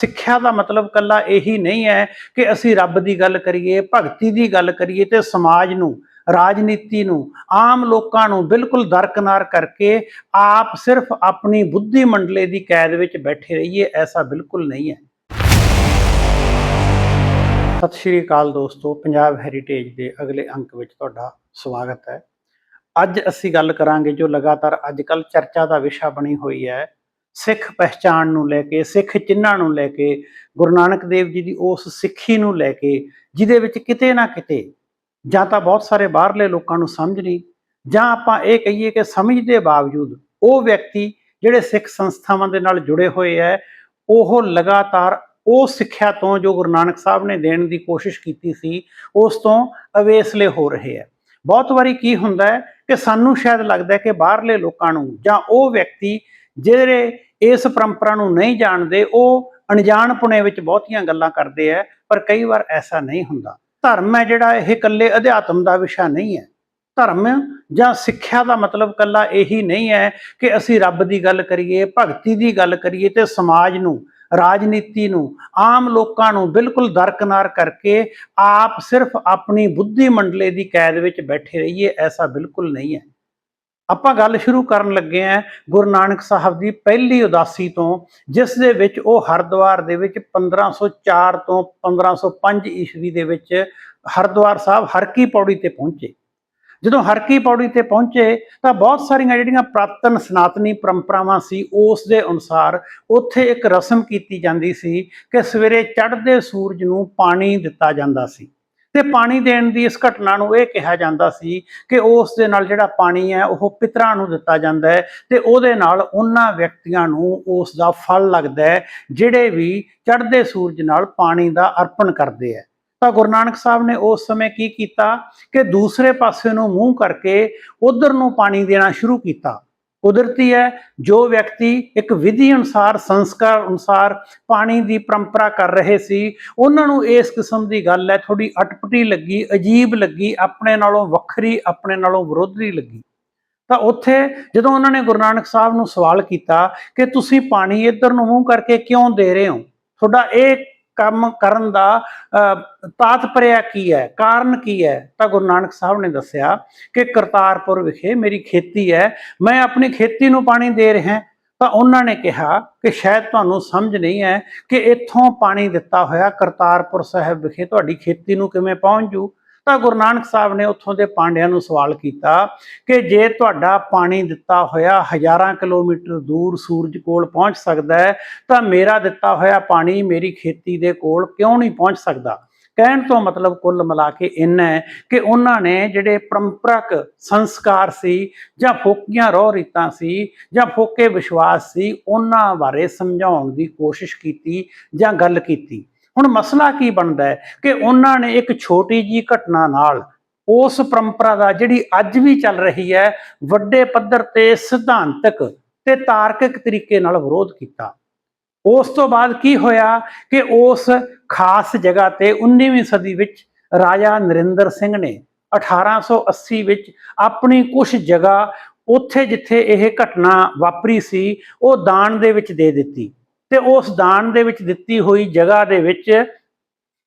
ਸਿੱਖਿਆ ਦਾ ਮਤਲਬ ਕੱਲਾ ਇਹੀ ਨਹੀਂ ਹੈ ਕਿ ਅਸੀਂ ਰੱਬ ਦੀ ਗੱਲ ਕਰੀਏ, ਭਗਤੀ ਦੀ ਗੱਲ ਕਰੀਏ ਤੇ ਸਮਾਜ ਨੂੰ, ਰਾਜਨੀਤੀ ਨੂੰ, ਆਮ ਲੋਕਾਂ ਨੂੰ ਬਿਲਕੁਲ ਦਰਕਨਾਰ ਕਰਕੇ ਆਪ ਸਿਰਫ ਆਪਣੀ ਬੁੱਧੀ ਮੰਡਲੇ ਦੀ ਕੈਦ ਵਿੱਚ ਬੈਠੇ ਰਹੀਏ, ਐਸਾ ਬਿਲਕੁਲ ਨਹੀਂ ਹੈ। ਸਤਿ ਸ਼੍ਰੀ ਅਕਾਲ ਦੋਸਤੋ, ਪੰਜਾਬ ਹੈਰੀਟੇਜ ਦੇ ਅਗਲੇ ਅੰਕ ਵਿੱਚ ਤੁਹਾਡਾ ਸਵਾਗਤ ਹੈ। ਅੱਜ ਅਸੀਂ ਗੱਲ ਕਰਾਂਗੇ ਜੋ ਲਗਾਤਾਰ ਅੱਜ ਕੱਲ ਚਰਚਾ ਦਾ ਵਿਸ਼ਾ ਬਣੀ ਹੋਈ ਹੈ ਸਿੱਖ ਪਹਿਚਾਣ ਨੂੰ ਲੈ ਕੇ, ਸਿੱਖ ਚਿੰਨ੍ਹਾਂ ਨੂੰ ਲੈ ਕੇ, ਗੁਰੂ ਨਾਨਕ ਦੇਵ ਜੀ ਦੀ ਉਸ ਸਿੱਖੀ ਨੂੰ ਲੈ ਕੇ, ਜਿਹਦੇ ਵਿੱਚ ਕਿਤੇ ਨਾ ਕਿਤੇ ਜਾਂ ਤਾਂ ਬਹੁਤ ਸਾਰੇ ਬਾਹਰਲੇ ਲੋਕਾਂ ਨੂੰ ਸਮਝ ਨਹੀਂ, ਜਾਂ ਆਪਾਂ ਇਹ ਕਹੀਏ ਕਿ ਸਮਝ ਦੇ ਬਾਵਜੂਦ ਉਹ ਵਿਅਕਤੀ ਜਿਹੜੇ ਸਿੱਖ ਸੰਸਥਾਵਾਂ ਦੇ ਨਾਲ ਜੁੜੇ ਹੋਏ ਹੈ, ਉਹ ਲਗਾਤਾਰ ਉਹ ਸਿੱਖਿਆ ਤੋਂ ਜੋ ਗੁਰੂ ਨਾਨਕ ਸਾਹਿਬ ਨੇ ਦੇਣ ਦੀ ਕੋਸ਼ਿਸ਼ ਕੀਤੀ ਸੀ, ਉਸ ਤੋਂ ਅਵੇਸਲੇ ਹੋ ਰਹੇ ਹੈ। ਬਹੁਤ ਵਾਰੀ ਕੀ ਹੁੰਦਾ ਹੈ ਕਿ ਸਾਨੂੰ ਸ਼ਾਇਦ ਲੱਗਦਾ ਹੈ ਕਿ ਬਾਹਰਲੇ ਲੋਕਾਂ ਨੂੰ ਜਾਂ ਉਹ ਵਿਅਕਤੀ ਜਿਹੜੇ ਇਸ ਪਰੰਪਰਾ ਨੂੰ ਨਹੀਂ ਜਾਣਦੇ, ਉਹ ਅਣਜਾਣ ਪੁਣੇ ਵਿੱਚ ਬਹੁਤੀਆਂ ਗੱਲਾਂ ਕਰਦੇ ਆ, ਪਰ ਕਈ ਵਾਰ ਐਸਾ ਨਹੀਂ ਹੁੰਦਾ। ਧਰਮ ਹੈ ਜਿਹੜਾ, ਇਹ ਇਕੱਲੇ ਅਧਿਆਤਮ ਦਾ ਵਿਸ਼ਾ ਨਹੀਂ ਹੈ। ਧਰਮ ਜਾਂ ਸਿੱਖਿਆ ਦਾ ਮਤਲਬ ਕੱਲਾ ਇਹੀ ਨਹੀਂ ਹੈ ਕਿ ਅਸੀਂ ਰੱਬ ਦੀ ਗੱਲ ਕਰੀਏ, ਭਗਤੀ ਦੀ ਗੱਲ ਕਰੀਏ ਤੇ ਸਮਾਜ ਨੂੰ, ਰਾਜਨੀਤੀ ਨੂੰ, ਆਮ ਲੋਕਾਂ ਨੂੰ ਬਿਲਕੁਲ ਦਰਕਨਾਰ ਕਰਕੇ ਆਪ ਸਿਰਫ ਆਪਣੀ ਬੁੱਧੀ ਮੰਡਲੇ ਦੀ ਕੈਦ ਵਿੱਚ ਬੈਠੇ ਰਹੀਏ, ਐਸਾ ਬਿਲਕੁਲ ਨਹੀਂ ਹੈ। ਆਪਾਂ ਗੱਲ ਸ਼ੁਰੂ ਕਰਨ ਲੱਗੇ ਆਂ ਗੁਰੂ ਨਾਨਕ ਸਾਹਿਬ ਦੀ ਪਹਿਲੀ ਉਦਾਸੀ ਤੋਂ, ਜਿਸ ਦੇ ਵਿੱਚ ਉਹ ਹਰਿਦੁਆਰ ਦੇ ਵਿੱਚ 1504 ਤੋਂ 1505 ਈਸਵੀ ਦੇ ਵਿੱਚ ਹਰਿਦੁਆਰ ਸਾਹਿਬ ਹਰਕੀ ਪੌੜੀ ਤੇ ਪਹੁੰਚੇ। ਜਦੋਂ ਹਰਕੀ ਪੌੜੀ ਤੇ ਪਹੁੰਚੇ ਤਾਂ ਬਹੁਤ ਸਾਰੀਆਂ ਜਿਹੜੀਆਂ ਪ੍ਰਾਤਨ ਸਨਾਤਨੀ ਪਰੰਪਰਾਵਾਂ ਸੀ, ਉਸ ਦੇ ਅਨੁਸਾਰ ਉੱਥੇ ਇੱਕ ਰਸਮ ਕੀਤੀ ਜਾਂਦੀ ਸੀ ਕਿ ਸਵੇਰੇ ਚੜ੍ਹਦੇ ਸੂਰਜ ਨੂੰ ਪਾਣੀ ਦਿੱਤਾ ਜਾਂਦਾ ਸੀ। ਤੇ ਪਾਣੀ ਦੇਣ ਦੀ ਇਸ ਘਟਨਾ ਨੂੰ ਇਹ ਕਿਹਾ ਜਾਂਦਾ ਸੀ ਕਿ ਉਸ ਦੇ ਨਾਲ ਜਿਹੜਾ ਪਾਣੀ ਹੈ, ਉਹ ਪਿਤਰਾਂ ਨੂੰ ਦਿੱਤਾ ਜਾਂਦਾ ਹੈ ਤੇ ਉਹਦੇ ਨਾਲ ਉਹਨਾਂ ਵਿਅਕਤੀਆਂ ਨੂੰ ਉਸ ਦਾ ਫਲ ਲੱਗਦਾ ਹੈ, ਜਿਹੜੇ ਵੀ ਚੜ੍ਹਦੇ ਸੂਰਜ ਨਾਲ ਪਾਣੀ ਦਾ ਅਰਪਣ ਕਰਦੇ ਹੈ। ਤਾਂ ਗੁਰੂ ਨਾਨਕ ਸਾਹਿਬ ਨੇ ਉਸ ਸਮੇਂ ਕੀ ਕੀਤਾ ਕਿ ਦੂਸਰੇ ਪਾਸੇ ਨੂੰ ਮੂੰਹ ਕਰਕੇ ਉਧਰ ਨੂੰ ਪਾਣੀ ਦੇਣਾ ਸ਼ੁਰੂ ਕੀਤਾ। ਕੁਦਰਤੀ ਹੈ, ਜੋ ਵਿਅਕਤੀ ਇੱਕ ਵਿਧੀ ਅਨੁਸਾਰ, ਸੰਸਕਾਰ ਅਨੁਸਾਰ ਪਾਣੀ ਦੀ ਪਰੰਪਰਾ ਕਰ ਰਹੇ ਸੀ, ਉਹਨਾਂ ਨੂੰ ਇਸ ਕਿਸਮ ਦੀ ਗੱਲ ਹੈ ਥੋੜੀ ਅਟਪਟੀ ਲੱਗੀ, ਅਜੀਬ ਲੱਗੀ, ਆਪਣੇ ਨਾਲੋਂ ਵੱਖਰੀ, ਆਪਣੇ ਨਾਲੋਂ ਵਿਰੋਧੀ ਲੱਗੀ। ਤਾਂ ਉੱਥੇ ਜਦੋਂ ਉਹਨਾਂ ਨੇ ਗੁਰੂ ਨਾਨਕ ਸਾਹਿਬ ਨੂੰ ਸਵਾਲ ਕੀਤਾ ਕਿ ਤੁਸੀਂ ਪਾਣੀ ਇੱਧਰ ਨੂੰ ਮੂੰਹ ਕਰਕੇ ਕਿਉਂ ਦੇ ਰਹੇ ਹੋ? ਤੁਹਾਡਾ ਇਹ ਕੰਮ ਕਰਨ ਦਾ ਤਾਤਪਰਿਆ ਕੀ ਹੈ? ਕਾਰਨ ਕੀ ਹੈ? ਤਾਂ ਗੁਰੂ ਨਾਨਕ ਸਾਹਿਬ ਨੇ ਦੱਸਿਆ ਕਿ ਕਰਤਾਰਪੁਰ ਵਿਖੇ ਮੇਰੀ ਖੇਤੀ ਹੈ, ਮੈਂ ਆਪਣੀ ਖੇਤੀ ਨੂੰ ਪਾਣੀ ਦੇ ਰਿਹਾ ਤਾਂ ਉਹਨਾਂ ਨੇ ਕਿਹਾ ਕਿ ਸ਼ਾਇਦ ਤੁਹਾਨੂੰ ਸਮਝ ਨਹੀਂ ਹੈ ਕਿ ਇੱਥੋਂ ਪਾਣੀ ਦਿੱਤਾ ਹੋਇਆ ਕਰਤਾਰਪੁਰ ਸਾਹਿਬ ਵਿਖੇ ਤੁਹਾਡੀ ਖੇਤੀ ਨੂੰ ਕਿਵੇਂ ਪਹੁੰਚ ਜੂ। ਤਾਂ ਗੁਰੂ ਨਾਨਕ ਸਾਹਿਬ ਨੇ ਉੱਥੋਂ ਦੇ ਪਾਂਡਿਆਂ ਨੂੰ ਸਵਾਲ ਕੀਤਾ ਕਿ ਜੇ ਤੁਹਾਡਾ ਪਾਣੀ ਦਿੱਤਾ ਹੋਇਆ ਹਜ਼ਾਰਾਂ ਕਿਲੋਮੀਟਰ ਦੂਰ ਸੂਰਜ ਕੋਲ ਪਹੁੰਚ ਸਕਦਾ ਹੈ, ਤਾਂ ਮੇਰਾ ਦਿੱਤਾ ਹੋਇਆ ਪਾਣੀ ਮੇਰੀ ਖੇਤੀ ਦੇ ਕੋਲ ਕਿਉਂ ਨਹੀਂ ਪਹੁੰਚ ਸਕਦਾ? ਕਹਿਣ ਤੋਂ ਮਤਲਬ ਕੁੱਲ ਮਿਲਾ ਕੇ ਇੰਨਾ ਹੈ ਕਿ ਉਹਨਾਂ ਨੇ ਜਿਹੜੇ ਪਰੰਪਰਕ ਸੰਸਕਾਰ ਸੀ ਜਾਂ ਫੋਕੀਆਂ ਰੋਹ ਰੀਤਾਂ ਸੀ ਜਾਂ ਫੋਕੇ ਵਿਸ਼ਵਾਸ ਸੀ, ਉਹਨਾਂ ਬਾਰੇ ਸਮਝਾਉਣ ਦੀ ਕੋਸ਼ਿਸ਼ ਕੀਤੀ ਜਾਂ ਗੱਲ ਕੀਤੀ। ਹੁਣ ਮਸਲਾ ਕੀ ਬਣਦਾ ਹੈ ਕਿ ਉਹਨਾਂ ਨੇ ਇੱਕ ਛੋਟੀ ਜੀ ਘਟਨਾ ਨਾਲ ਉਸ ਪਰੰਪਰਾ ਦਾ ਜਿਹੜੀ ਅੱਜ ਵੀ ਚੱਲ ਰਹੀ ਹੈ, ਵੱਡੇ ਪੱਧਰ ਤੇ ਸਿਧਾਂਤਕ ਤੇ ਤਾਰਕਿਕ ਤਰੀਕੇ ਨਾਲ ਵਿਰੋਧ ਕੀਤਾ। ਉਸ ਤੋਂ ਬਾਅਦ ਕੀ ਹੋਇਆ ਕਿ ਉਸ ਖਾਸ ਜਗ੍ਹਾ ਤੇ 19ਵੀਂ ਸਦੀ ਵਿੱਚ ਰਾਜਾ ਨਰਿੰਦਰ ਸਿੰਘ ਨੇ 1880 ਵਿੱਚ ਆਪਣੀ ਕੁਝ ਜਗ੍ਹਾ ਉੱਥੇ ਜਿੱਥੇ ਇਹ ਘਟਨਾ ਵਾਪਰੀ ਸੀ, ਉਹ ਦਾਨ ਦੇ ਵਿੱਚ ਦੇ ਦਿੱਤੀ। ਤੇ ਉਸ ਦਾਨ ਦੇ ਵਿੱਚ ਦਿੱਤੀ ਹੋਈ ਜਗ੍ਹਾ ਦੇ ਵਿੱਚ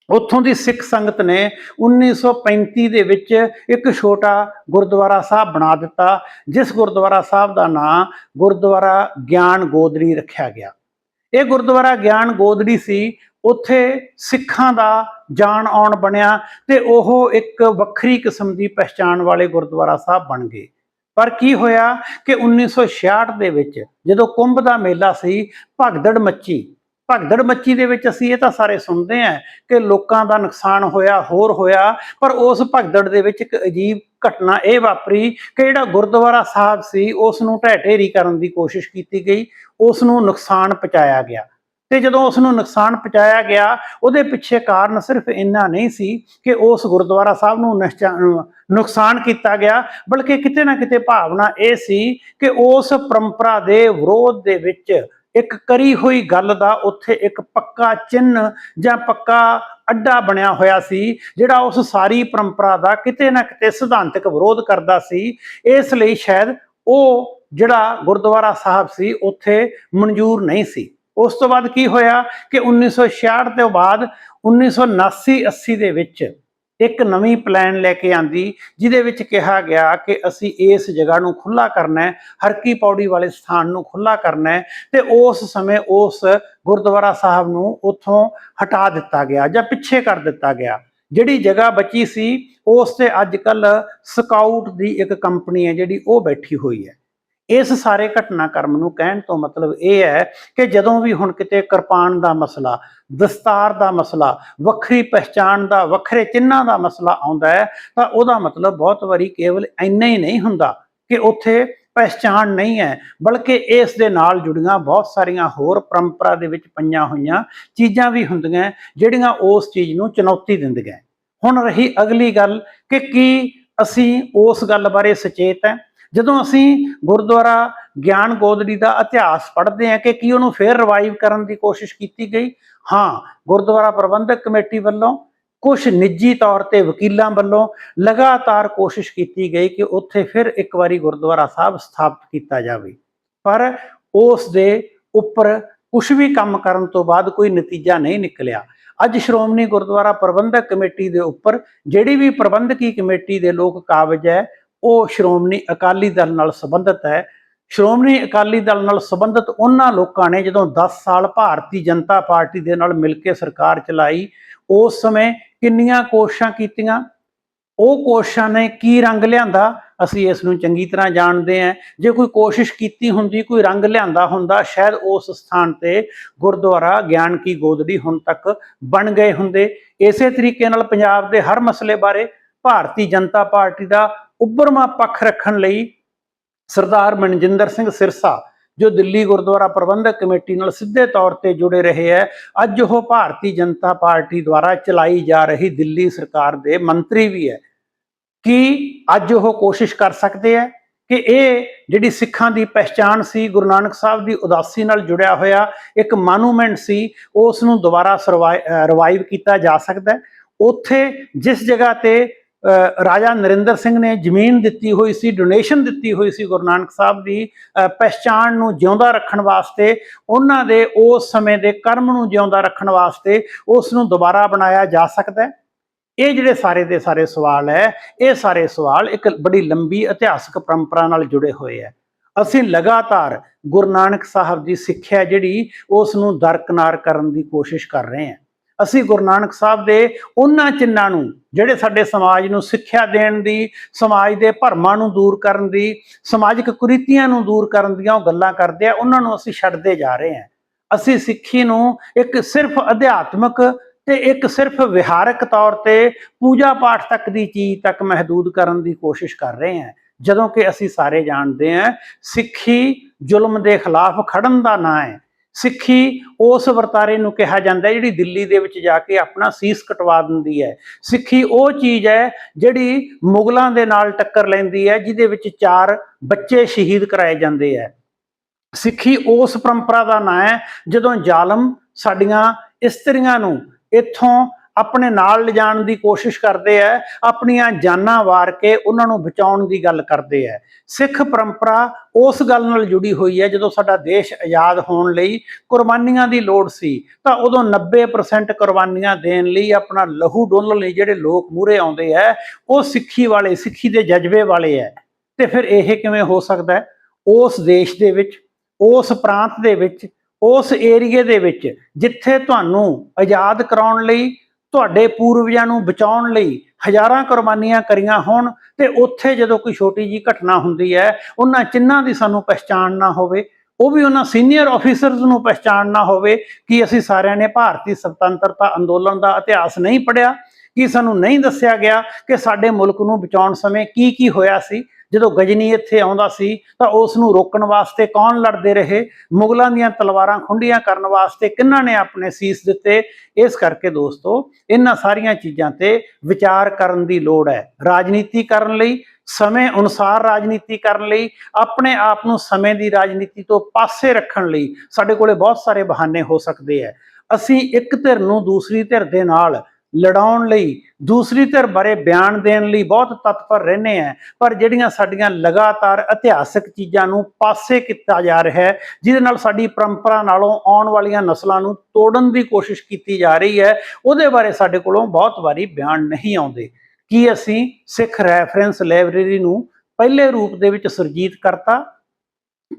ਉੱਥੋਂ ਦੀ ਸਿੱਖ ਸੰਗਤ ਨੇ 1935 ਦੇ ਵਿੱਚ ਇੱਕ ਛੋਟਾ ਗੁਰਦੁਆਰਾ ਸਾਹਿਬ ਬਣਾ ਦਿੱਤਾ, ਜਿਸ ਗੁਰਦੁਆਰਾ ਸਾਹਿਬ ਦਾ ਨਾਮ ਗੁਰਦੁਆਰਾ ਗਿਆਨ ਗੋਦੜੀ ਰੱਖਿਆ ਗਿਆ। ਇਹ ਗੁਰਦੁਆਰਾ ਗਿਆਨ ਗੋਦੜੀ ਸੀ, ਉੱਥੇ ਸਿੱਖਾਂ ਦਾ ਜਾਣ ਆਉਣ ਬਣਿਆ ਤੇ ਉਹ ਇੱਕ ਵੱਖਰੀ ਕਿਸਮ ਦੀ ਪਛਾਣ ਵਾਲੇ ਗੁਰਦੁਆਰਾ ਸਾਹਿਬ ਬਣ ਗਏ। ਪਰ ਕੀ ਹੋਇਆ ਕਿ 1966 ਦੇ ਵਿੱਚ ਜਦੋਂ ਕੁੰਭ ਦਾ ਮੇਲਾ ਸੀ, ਭਗਦੜ ਮੱਚੀ। ਭਗਦੜ ਮੱਚੀ ਦੇ ਵਿੱਚ ਅਸੀਂ ਇਹ ਤਾਂ ਸਾਰੇ ਸੁਣਦੇ ਆਂ ਕਿ ਲੋਕਾਂ ਦਾ ਨੁਕਸਾਨ ਹੋਇਆ, ਹੋਰ ਹੋਇਆ, ਪਰ ਉਸ ਭਗਦੜ ਦੇ ਵਿੱਚ ਇੱਕ ਅਜੀਬ ਘਟਨਾ ਇਹ ਵਾਪਰੀ ਕਿ ਜਿਹੜਾ ਗੁਰਦੁਆਰਾ ਸਾਹਿਬ ਸੀ, ਉਸ ਨੂੰ ਢਹਿ ਢੇਰੀ ਕਰਨ ਦੀ ਕੋਸ਼ਿਸ਼ ਕੀਤੀ ਗਈ। ਉਸ ਨੂੰ ਨੁਕਸਾਨ ਪਹੁੰਚਾਇਆ ਗਿਆ। ਤੇ ਜਦੋਂ ਉਸ ਨੂੰ ਨੁਕਸਾਨ ਪਹੁੰਚਾਇਆ ਗਿਆ, ਉਹਦੇ ਪਿੱਛੇ ਕਾਰਨ ਸਿਰਫ ਇੰਨਾ ਨਹੀਂ ਸੀ ਕਿ ਉਸ ਗੁਰਦੁਆਰਾ ਸਾਹਿਬ ਨੂੰ ਨੁਕਸਾਨ ਕੀਤਾ ਗਿਆ, ਬਲਕਿ ਕਿਤੇ ਨਾ ਕਿਤੇ ਭਾਵਨਾ ਇਹ ਸੀ ਕਿ ਉਸ ਪਰੰਪਰਾ ਦੇ ਵਿਰੋਧ ਦੇ ਵਿੱਚ ਇੱਕ ਕਰੀ ਹੋਈ ਗੱਲ ਦਾ ਉੱਥੇ ਇੱਕ ਪੱਕਾ ਚਿੰਨ ਜਾਂ ਪੱਕਾ ਅੱਡਾ ਬਣਿਆ ਹੋਇਆ ਸੀ, ਜਿਹੜਾ ਉਸ ਸਾਰੀ ਪਰੰਪਰਾ ਦਾ ਕਿਤੇ ਨਾ ਕਿਤੇ ਸਿਧਾਂਤਕ ਵਿਰੋਧ ਕਰਦਾ ਸੀ। ਇਸ ਲਈ ਸ਼ਾਇਦ ਉਹ ਜਿਹੜਾ ਗੁਰਦੁਆਰਾ ਸਾਹਿਬ ਸੀ, ਉੱਥੇ ਮਨਜ਼ੂਰ ਨਹੀਂ ਸੀ। ਉਸ ਤੋਂ ਬਾਅਦ ਕੀ ਹੋਇਆ ਕਿ 1966 ਤੋਂ ਬਾਅਦ 1979 80 ਦੇ ਵਿੱਚ ਇੱਕ ਨਵੀਂ ਪਲਾਨ ਲੈ ਕੇ ਆਂਦੀ, ਜਿਹਦੇ ਵਿੱਚ ਕਿਹਾ ਗਿਆ ਕਿ ਅਸੀਂ ਇਸ ਜਗ੍ਹਾ ਨੂੰ ਖੁੱਲਾ ਕਰਨਾ ਹੈ, ਹਰਕੀ ਪੌੜੀ ਵਾਲੇ ਸਥਾਨ ਨੂੰ ਖੁੱਲਾ ਕਰਨਾ ਹੈ ਤੇ ਉਸ ਸਮੇਂ ਉਸ ਗੁਰਦੁਆਰਾ ਸਾਹਿਬ ਨੂੰ ਉੱਥੋਂ ਹਟਾ ਦਿੱਤਾ ਗਿਆ ਜਾਂ ਪਿੱਛੇ ਕਰ ਦਿੱਤਾ ਗਿਆ। ਜਿਹੜੀ ਜਗ੍ਹਾ ਬਚੀ ਸੀ, ਉਸ ਤੇ ਅੱਜ ਕੱਲ ਸਕਾਊਟ ਦੀ ਇੱਕ ਕੰਪਨੀ ਹੈ ਜਿਹੜੀ ਉਹ ਬੈਠੀ ਹੋਈ ਹੈ। ਇਸ ਸਾਰੇ ਘਟਨਾਕ੍ਰਮ ਨੂੰ ਕਹਿਣ ਤੋਂ ਮਤਲਬ ਇਹ ਹੈ ਕਿ ਜਦੋਂ ਵੀ ਹੁਣ ਕਿਤੇ ਕਿਰਪਾਨ ਦਾ ਮਸਲਾ, ਦਸਤਾਰ ਦਾ ਮਸਲਾ, ਵੱਖਰੀ ਪਹਿਚਾਣ ਦਾ, ਵੱਖਰੇ ਚਿੰਨ੍ਹਾਂ ਦਾ ਮਸਲਾ ਆਉਂਦਾ ਹੈ, ਤਾਂ ਉਹਦਾ ਮਤਲਬ ਬਹੁਤ ਵਾਰੀ ਕੇਵਲ ਇੰਨਾ ਹੀ ਨਹੀਂ ਹੁੰਦਾ ਕਿ ਉੱਥੇ ਪਹਿਚਾਣ ਨਹੀਂ ਹੈ, ਬਲਕਿ ਇਸ ਦੇ ਨਾਲ ਜੁੜੀਆਂ ਬਹੁਤ ਸਾਰੀਆਂ ਹੋਰ ਪਰੰਪਰਾ ਦੇ ਵਿੱਚ ਪਈਆਂ ਹੋਈਆਂ ਚੀਜ਼ਾਂ ਵੀ ਹੁੰਦੀਆਂ ਜਿਹੜੀਆਂ ਉਸ ਚੀਜ਼ ਨੂੰ ਚੁਣੌਤੀ ਦਿੰਦੀਆਂ। ਹੁਣ ਰਹੀ ਅਗਲੀ ਗੱਲ ਕਿ ਕੀ ਅਸੀਂ ਉਸ ਗੱਲ ਬਾਰੇ ਸੁਚੇਤ ਹੈ? ਜਦੋਂ ਅਸੀਂ ਗੁਰਦੁਆਰਾ ਗਿਆਨ ਗੋਦੜੀ ਦਾ ਇਤਿਹਾਸ ਪੜ੍ਹਦੇ ਹਾਂ ਕਿ ਕੀ ਉਹਨੂੰ ਫੇਰ ਰਿਵਾਈਵ ਕਰਨ ਦੀ ਕੋਸ਼ਿਸ਼ ਕੀਤੀ ਗਈ? ਹਾਂ, ਗੁਰਦੁਆਰਾ ਪ੍ਰਬੰਧਕ ਕਮੇਟੀ ਵੱਲੋਂ ਕੁਝ ਨਿੱਜੀ ਤੌਰ ਤੇ ਵਕੀਲਾਂ ਵੱਲੋਂ ਲਗਾਤਾਰ ਕੋਸ਼ਿਸ਼ ਕੀਤੀ ਗਈ ਕਿ ਉੱਥੇ ਫਿਰ ਇੱਕ ਵਾਰੀ ਗੁਰਦੁਆਰਾ ਸਾਹਿਬ ਸਥਾਪਿਤ ਕੀਤਾ ਜਾਵੇ। ਪਰ ਉਸ ਦੇ ਉੱਪਰ ਕੁਝ ਵੀ ਕੰਮ ਕਰਨ ਤੋਂ ਬਾਅਦ ਕੋਈ ਨਤੀਜਾ ਨਹੀਂ ਨਿਕਲਿਆ। ਅੱਜ ਸ਼੍ਰੋਮਣੀ ਗੁਰਦੁਆਰਾ ਪ੍ਰਬੰਧਕ ਕਮੇਟੀ ਦੇ ਉੱਪਰ ਜਿਹੜੀ ਵੀ ਪ੍ਰਬੰਧਕੀ ਕਮੇਟੀ ਦੇ ਲੋਕ ਕਾਬਜ ਹੈ ਉਹ ਸ਼੍ਰੋਮਣੀ ਅਕਾਲੀ ਦਲ ਨਾਲ ਸੰਬੰਧਿਤ ਹੈ। ਸ਼੍ਰੋਮਣੀ ਅਕਾਲੀ ਦਲ ਨਾਲ ਸੰਬੰਧਿਤ ਉਹਨਾਂ ਲੋਕਾਂ ਨੇ ਜਦੋਂ 10 ਸਾਲ ਭਾਰਤੀ ਜਨਤਾ ਪਾਰਟੀ ਦੇ ਨਾਲ ਮਿਲ ਕੇ ਸਰਕਾਰ ਚਲਾਈ, ਉਸ ਸਮੇਂ ਕਿੰਨੀਆਂ ਕੋਸ਼ਿਸ਼ਾਂ ਕੀਤੀਆਂ? ਉਹ ਕੋਸ਼ਿਸ਼ਾਂ ਨੇ ਕੀ ਰੰਗ ਲਿਆਂਦਾ? ਅਸੀਂ ਇਸ ਨੂੰ ਚੰਗੀ ਤਰ੍ਹਾਂ ਜਾਣਦੇ ਹਾਂ। ਜੇ ਕੋਈ ਕੋਸ਼ਿਸ਼ ਕੀਤੀ ਹੁੰਦੀ, ਕੋਈ ਰੰਗ ਲਿਆਂਦਾ ਹੁੰਦਾ, ਸ਼ਾਇਦ ਉਸ ਸਥਾਨ ਤੇ ਗੁਰਦੁਆਰਾ ਗਿਆਨ ਕੀ ਗੋਦੜੀ ਹੁਣ ਤੱਕ ਬਣ ਗਏ ਹੁੰਦੇ। ਇਸੇ ਤਰੀਕੇ ਨਾਲ ਪੰਜਾਬ ਦੇ ਹਰ ਮਸਲੇ ਬਾਰੇ ਭਾਰਤੀ ਜਨਤਾ ਪਾਰਟੀ ਦਾ ਉੱਭਰਵਾਂ ਪੱਖ ਰੱਖਣ ਲਈ ਸਰਦਾਰ ਮਨਜਿੰਦਰ ਸਿੰਘ ਸਿਰਸਾ, ਜੋ ਦਿੱਲੀ ਗੁਰਦੁਆਰਾ ਪ੍ਰਬੰਧਕ ਕਮੇਟੀ ਨਾਲ ਸਿੱਧੇ ਤੌਰ ਤੇ ਜੁੜੇ ਰਹੇ ਹੈ, ਅੱਜ ਉਹ ਭਾਰਤੀ ਜਨਤਾ ਪਾਰਟੀ ਦੁਆਰਾ ਚਲਾਈ ਜਾ ਰਹੀ ਦਿੱਲੀ ਸਰਕਾਰ ਦੇ ਮੰਤਰੀ ਵੀ ਹੈ। ਕਿ ਅੱਜ ਉਹ ਕੋਸ਼ਿਸ਼ ਕਰ ਸਕਦੇ ਹੈ ਕਿ ਇਹ ਜਿਹੜੀ ਸਿੱਖਾਂ ਦੀ ਪਹਿਚਾਣ ਸੀ, ਗੁਰੂ ਨਾਨਕ ਸਾਹਿਬ ਦੀ ਉਦਾਸੀ ਨਾਲ ਜੁੜਿਆ ਹੋਇਆ ਇੱਕ ਮਨੂਮੈਂਟ ਸੀ, ਉਸ ਨੂੰ ਦੁਬਾਰਾ ਰਿਵਾਈਵ ਕੀਤਾ ਜਾ ਸਕਦਾ ਉੱਥੇ ਜਿਸ ਜਗ੍ਹਾ ਤੇ ਰਾਜਾ ਨਰਿੰਦਰ ਸਿੰਘ ਨੇ ਜ਼ਮੀਨ ਦਿੱਤੀ ਹੋਈ ਸੀ ਡੋਨੇਸ਼ਨ ਦਿੱਤੀ ਹੋਈ ਸੀ ਗੁਰੂ ਨਾਨਕ ਸਾਹਿਬ ਦੀ ਅ, ਪਹਿਚਾਣ ਨੂੰ ਜਿਉਂਦਾ ਰੱਖਣ ਵਾਸਤੇ ਉਹਨਾਂ ਦੇ ਉਸ ਸਮੇਂ ਦੇ ਕਰਮ ਨੂੰ ਜਿਉਂਦਾ ਰੱਖਣ ਵਾਸਤੇ ਉਸ ਨੂੰ ਦੁਬਾਰਾ ਬਣਾਇਆ ਜਾ ਸਕਦਾ ਹੈ। ਇਹ ਜਿਹੜੇ ਸਾਰੇ ਦੇ ਸਾਰੇ ਸਵਾਲ ਹੈ ਇਹ ਸਾਰੇ ਸਵਾਲ ਇੱਕ ਬੜੀ ਲੰਬੀ ਇਤਿਹਾਸਕ ਪਰੰਪਰਾ ਨਾਲ ਜੁੜੇ ਹੋਏ ਹੈ। ਅਸੀਂ ਲਗਾਤਾਰ ਗੁਰੂ ਨਾਨਕ ਸਾਹਿਬ ਦੀ ਸਿੱਖਿਆ ਜਿਹੜੀ ਉਸ ਨੂੰ ਦਰਕਨਾਰ ਕਰਨ ਦੀ ਕੋਸ਼ਿਸ਼ ਕਰ ਰਹੇ ਹਾਂ। ਅਸੀਂ ਗੁਰੂ ਨਾਨਕ ਸਾਹਿਬ ਦੇ ਉਹਨਾਂ ਚਿੰਨਾਂ ਨੂੰ, ਜਿਹੜੇ ਸਾਡੇ ਸਮਾਜ ਨੂੰ ਸਿੱਖਿਆ ਦੇਣ ਦੀ, ਸਮਾਜ ਦੇ ਭਰਮਾਂ ਨੂੰ ਦੂਰ ਕਰਨ ਦੀ, ਸਮਾਜਿਕ ਕੁਰੀਤੀਆਂ ਨੂੰ ਦੂਰ ਕਰਨ ਦੀਆਂ ਉਹ ਗੱਲਾਂ ਕਰਦੇ ਆ, ਉਹਨਾਂ ਨੂੰ ਅਸੀਂ ਛੱਡਦੇ ਜਾ ਰਹੇ ਹਾਂ। ਅਸੀਂ ਸਿੱਖੀ ਨੂੰ ਇੱਕ ਸਿਰਫ ਅਧਿਆਤਮਕ ਤੇ ਇੱਕ ਸਿਰਫ ਵਿਹਾਰਕ ਤੌਰ ਤੇ ਪੂਜਾ ਪਾਠ ਤੱਕ ਦੀ ਚੀਜ਼ ਤੱਕ ਮਹਦੂਦ ਕਰਨ ਦੀ ਕੋਸ਼ਿਸ਼ ਕਰ ਰਹੇ ਹਾਂ। ਜਦੋਂ ਕਿ ਅਸੀਂ ਸਾਰੇ ਜਾਣਦੇ ਹਾਂ, ਸਿੱਖੀ ਜ਼ੁਲਮ ਦੇ ਖਿਲਾਫ ਖੜਨ ਦਾ ਨਾਂ ਹੈ। ਸਿੱਖੀ ਉਸ ਵਰਤਾਰੇ ਨੂੰ ਕਿਹਾ ਜਾਂਦਾ ਹੈ ਜਿਹੜੀ ਦਿੱਲੀ ਦੇ ਵਿੱਚ ਜਾ ਕੇ ਆਪਣਾ ਸੀਸ ਕਟਵਾ ਦਿੰਦੀ ਹੈ। ਸਿੱਖੀ ਉਹ ਚੀਜ਼ ਹੈ ਜਿਹੜੀ ਮੁਗਲਾਂ ਦੇ ਨਾਲ ਟੱਕਰ ਲੈਂਦੀ ਹੈ, ਜਿਹਦੇ ਵਿੱਚ ਚਾਰ ਬੱਚੇ ਸ਼ਹੀਦ ਕਰਾਏ ਜਾਂਦੇ ਹੈ। ਸਿੱਖੀ ਉਸ ਪਰੰਪਰਾ ਦਾ ਨਾਂ ਹੈ ਜਦੋਂ ਜ਼ਾਲਮ ਸਾਡੀਆਂ ਇਸਤਰੀਆਂ ਨੂੰ ਇੱਥੋਂ ਆਪਣੇ ਨਾਲ ਲਿਜਾਣ ਦੀ ਕੋਸ਼ਿਸ਼ ਕਰਦੇ ਆ ਆਪਣੀਆਂ ਜਾਨਾਂ ਵਾਰ ਕੇ ਉਹਨਾਂ ਨੂੰ ਬਚਾਉਣ ਦੀ ਗੱਲ ਕਰਦੇ ਆ ਸਿੱਖ ਪਰੰਪਰਾ ਉਸ ਗੱਲ ਨਾਲ ਜੁੜੀ ਹੋਈ ਹੈ ਜਦੋਂ ਸਾਡਾ ਦੇਸ਼ ਆਜ਼ਾਦ ਹੋਣ ਲਈ ਕੁਰਬਾਨੀਆਂ ਦੀ ਲੋੜ ਸੀ, ਤਾਂ ਉਦੋਂ 90% ਕੁਰਬਾਨੀਆਂ ਦੇਣ ਲਈ ਆਪਣਾ ਲਹੂ ਡੋਲਣ ਲਈ ਜਿਹੜੇ ਲੋਕ ਮੂਰੇ ਆਉਂਦੇ ਆ ਉਹ ਸਿੱਖੀ ਵਾਲੇ, ਸਿੱਖੀ ਦੇ ਜਜ਼ਬੇ ਵਾਲੇ ਆ ਤੇ ਫਿਰ ਇਹ ਕਿਵੇਂ ਹੋ ਸਕਦਾ ਹੈ ਉਸ ਦੇਸ਼ ਦੇ ਵਿੱਚ, ਉਸ ਪ੍ਰਾਂਤ ਦੇ ਵਿੱਚ, ਉਸ ਏਰੀਏ ਦੇ ਵਿੱਚ, ਜਿੱਥੇ ਤੁਹਾਨੂੰ ਆਜ਼ਾਦ ਕਰਾਉਣ ਲਈ ਤੁਹਾਡੇ ਪੂਰਵਜਾਂ ਨੂੰ ਬਚਾਉਣ ਲਈ ਹਜ਼ਾਰਾਂ ਕੁਰਬਾਨੀਆਂ ਕਰੀਆਂ ਹੋਣ ਤੇ ਉੱਥੇ ਜਦੋਂ ਕੋਈ ਛੋਟੀ ਜੀ ਘਟਨਾ ਹੁੰਦੀ ਹੈ, ਉਹਨਾਂ ਚਿੰਨਾਂ ਦੀ ਸਾਨੂੰ ਪਛਾਣ ਨਾ ਹੋਵੇ, ਉਹ ਵੀ ਉਹਨਾਂ ਸੀਨੀਅਰ ਆਫੀਸਰਸ ਨੂੰ ਪਛਾਣ ਨਾ ਹੋਵੇ ਕਿ ਅਸੀਂ ਸਾਰਿਆਂ ਨੇ ਭਾਰਤੀ ਸੁਤੰਤਰਤਾ ਅੰਦੋਲਨ ਦਾ ਇਤਿਹਾਸ ਨਹੀਂ ਪੜਿਆ ਕਿ ਸਾਨੂੰ ਨਹੀਂ ਦੱਸਿਆ ਗਿਆ ਕਿ ਸਾਡੇ ਮੁਲਕ ਨੂੰ ਬਚਾਉਣ ਸਮੇਂ ਕੀ ਕੀ ਹੋਇਆ ਸੀ। ਜਦੋਂ ਗਜਨੀ ਇੱਥੇ ਆਉਂਦਾ ਸੀ ਤਾਂ ਉਸ ਨੂੰ ਰੋਕਣ ਵਾਸਤੇ ਕੌਣ ਲੜਦੇ ਰਹੇ? ਮੁਗਲਾਂ ਦੀਆਂ ਤਲਵਾਰਾਂ ਖੁੰਡੀਆਂ ਕਰਨ ਵਾਸਤੇ ਕਿੰਨਾਂ ਨੇ ਆਪਣੇ ਸੀਸ ਦਿੱਤੇ? ਇਸ ਕਰਕੇ ਦੋਸਤੋ, ਇਹਨਾਂ ਸਾਰੀਆਂ ਚੀਜ਼ਾਂ ਤੇ ਵਿਚਾਰ ਕਰਨ ਦੀ ਲੋੜ ਹੈ। ਰਾਜਨੀਤੀ ਕਰਨ ਲਈ, ਸਮੇਂ ਅਨੁਸਾਰ ਰਾਜਨੀਤੀ ਕਰਨ ਲਈ, ਆਪਣੇ ਆਪ ਨੂੰ ਸਮੇਂ ਦੀ ਰਾਜਨੀਤੀ ਤੋਂ ਪਾਸੇ ਰੱਖਣ ਲਈ ਸਾਡੇ ਕੋਲੇ ਬਹੁਤ ਸਾਰੇ ਬਹਾਨੇ ਹੋ ਸਕਦੇ ਹੈ। ਅਸੀਂ ਇੱਕ ਧਿਰ ਨੂੰ ਦੂਸਰੀ ਧਿਰ ਦੇ ਨਾਲ ਲੜਾਉਣ ਲਈ, ਦੂਸਰੀ ਧਿਰ ਬਾਰੇ ਬਿਆਨ ਦੇਣ ਲਈ ਬਹੁਤ ਤਤਪਰ ਰਹਿੰਦੇ ਆ। ਪਰ ਜਿਹੜੀਆਂ ਸਾਡੀਆਂ ਲਗਾਤਾਰ ਇਤਿਹਾਸਕ ਚੀਜ਼ਾਂ ਨੂੰ ਪਾਸੇ ਕੀਤਾ ਜਾ ਰਿਹਾ ਹੈ, ਜਿਹਦੇ ਨਾਲ ਸਾਡੀ ਪਰੰਪਰਾ ਨਾਲੋਂ ਆਉਣ ਵਾਲੀਆਂ ਨਸਲਾਂ ਨੂੰ ਤੋੜਨ ਦੀ ਕੋਸ਼ਿਸ਼ ਕੀਤੀ ਜਾ ਰਹੀ ਹੈ, ਉਹਦੇ ਬਾਰੇ ਸਾਡੇ ਕੋਲੋਂ ਬਹੁਤ ਵਾਰੀ ਬਿਆਨ ਨਹੀਂ ਆਉਂਦੇ। ਕੀ ਅਸੀਂ ਸਿੱਖ ਰੈਫਰੈਂਸ ਲਾਇਬ੍ਰੇਰੀ ਨੂੰ ਪਹਿਲੇ ਰੂਪ ਦੇ ਵਿੱਚ ਸੁਰਜੀਤ ਕਰਤਾ?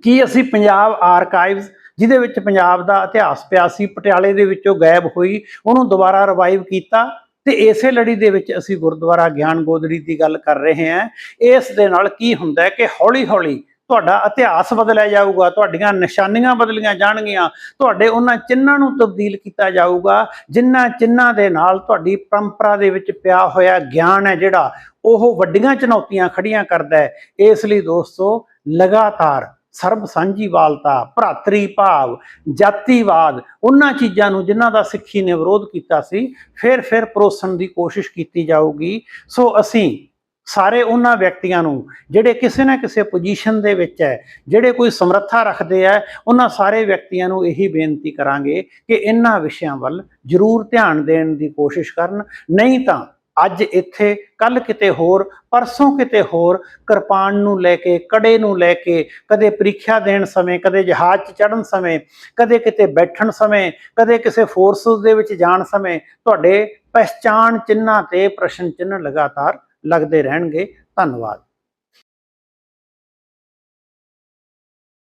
ਕੀ ਅਸੀਂ ਪੰਜਾਬ ਆਰਕਾਈਵਜ਼ ਜਿਹਦੇ ਵਿੱਚ ਪੰਜਾਬ ਦਾ ਇਤਿਹਾਸ ਪਿਆ ਸੀ, ਪਟਿਆਲੇ ਦੇ ਵਿੱਚੋਂ ਗਾਇਬ ਹੋਈ, ਉਹਨੂੰ ਦੁਬਾਰਾ ਰਿਵਾਈਵ ਕੀਤਾ ਤੇ ਇਸੇ ਲੜੀ ਦੇ ਵਿੱਚ ਅਸੀਂ ਗੁਰਦੁਆਰਾ ਗਿਆਨ ਗੋਦੜੀ ਦੀ ਗੱਲ ਕਰ ਰਹੇ ਹਾਂ। ਇਸ ਦੇ ਨਾਲ ਕੀ ਹੁੰਦਾ ਕਿ ਹੌਲੀ-ਹੌਲੀ ਤੁਹਾਡਾ ਇਤਿਹਾਸ ਬਦਲਿਆ ਜਾਊਗਾ, ਤੁਹਾਡੀਆਂ ਨਿਸ਼ਾਨੀਆਂ ਬਦਲੀਆਂ ਜਾਣਗੀਆਂ, ਤੁਹਾਡੇ ਉਹਨਾਂ ਚਿੰਨ੍ਹਾਂ ਨੂੰ ਤਬਦੀਲ ਕੀਤਾ ਜਾਊਗਾ ਜਿਨ੍ਹਾਂ ਚਿੰਨ੍ਹਾਂ ਦੇ ਨਾਲ ਤੁਹਾਡੀ ਪਰੰਪਰਾ ਦੇ ਵਿੱਚ ਪਿਆ ਹੋਇਆ ਗਿਆਨ ਹੈ ਜਿਹੜਾ, ਉਹ ਵੱਡੀਆਂ ਚੁਣੌਤੀਆਂ ਖੜੀਆਂ ਕਰਦਾ ਹੈ। ਇਸ ਲਈ ਦੋਸਤੋ, ਲਗਾਤਾਰ ਸਰਬ ਸਾਂਝੀਵਾਲਤਾ, ਭਰਾਤਰੀ ਭਾਵ, ਜਾਤੀਵਾਦ, ਉਹਨਾਂ ਚੀਜ਼ਾਂ ਨੂੰ ਜਿਨ੍ਹਾਂ ਦਾ ਸਿੱਖੀ ਨੇ ਵਿਰੋਧ ਕੀਤਾ ਸੀ, ਫਿਰ ਫਿਰ ਪਰੋਸਣ ਦੀ ਕੋਸ਼ਿਸ਼ ਕੀਤੀ ਜਾਊਗੀ। ਸੋ ਅਸੀਂ ਸਾਰੇ ਉਹਨਾਂ ਵਿਅਕਤੀਆਂ ਨੂੰ, ਜਿਹੜੇ ਕਿਸੇ ਨਾ ਕਿਸੇ ਪੋਜੀਸ਼ਨ ਦੇ ਵਿੱਚ ਹੈ, ਜਿਹੜੇ ਕੋਈ ਸਮਰੱਥਾ ਰੱਖਦੇ ਆ ਉਹਨਾਂ ਸਾਰੇ ਵਿਅਕਤੀਆਂ ਨੂੰ ਇਹੀ ਬੇਨਤੀ ਕਰਾਂਗੇ ਕਿ ਇਹਨਾਂ ਵਿਸ਼ਿਆਂ ਵੱਲ ਜ਼ਰੂਰ ਧਿਆਨ ਦੇਣ ਦੀ ਕੋਸ਼ਿਸ਼ ਕਰਨ। ਨਹੀਂ ਤਾਂ ਅੱਜ ਇੱਥੇ ਕੱਲ ਕਿਤੇ ਹੋਰ, ਪਰਸੋਂ ਕਿਤੇ ਹੋਰ, ਕਿਰਪਾਨ ਨੂੰ ਲੈ ਕੇ, ਕੜੇ ਨੂੰ ਲੈ ਕੇ, ਕਦੇ ਪ੍ਰੀਖਿਆ ਦੇਣ ਸਮੇਂ, ਕਦੇ ਜਹਾਜ਼ 'ਚ ਚੜ੍ਹਨ ਸਮੇਂ, ਕਦੇ ਕਿਤੇ ਬੈਠਣ ਸਮੇਂ, ਕਦੇ ਕਿਸੇ ਫੋਰਸਸ ਦੇ ਵਿੱਚ ਜਾਣ ਸਮੇਂ, ਤੁਹਾਡੇ ਪਹਿਚਾਣ ਚਿੰਨਾਂ ਤੇ ਪ੍ਰਸ਼ਨ ਚਿੰਨ੍ਹ ਲਗਾਤਾਰ ਲੱਗਦੇ ਰਹਿਣਗੇ। ਧੰਨਵਾਦ।